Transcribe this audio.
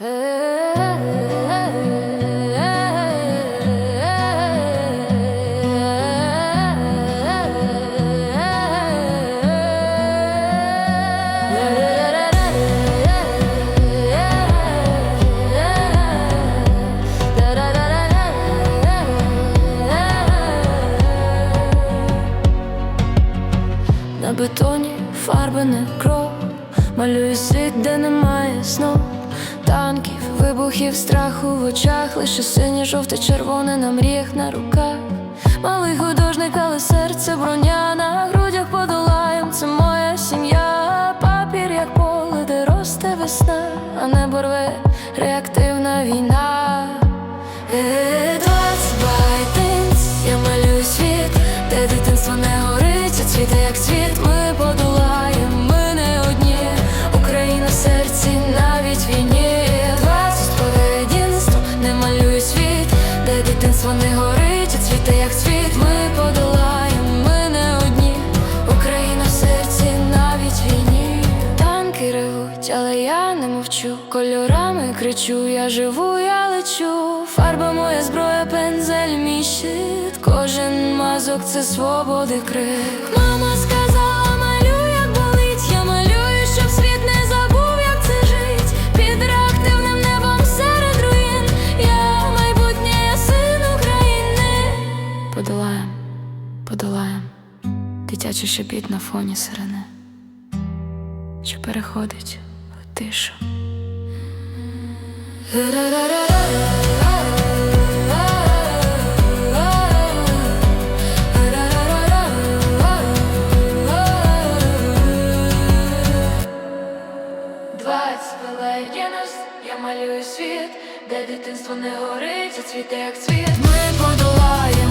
На бетоні фарби не кров, малюю світ, де немає сну танків, вибухів, страху в очах, лише синє, жовте, червоне на мріях на руках. Малий художник, але серце броня на грудях подолаєм. Це моя сім'я, папір, як поле, де росте весна, а небо рве реактивна війна. Е, 20 байтинць, я малюю світ, де дитинство не горить, а цвіте як цвіт, ми дитинство не горить, а цвіте як цвіт, ми подолаємо, ми не одні, Україна в серці, навіть війні. Танки ревуть, але я не мовчу. Кольорами кричу, я живу, я лечу. Фарба моя зброя, пензель, мій щит. Кожен мазок це свободи крик. Мама Подолаєм, подолаєм. Дитячий шепіт на фоні сирени що переходить в тишу. Двадцять великінос, я малюю світ, де дитинство не горить, а цвіте як цвіт. Ми подолаємо.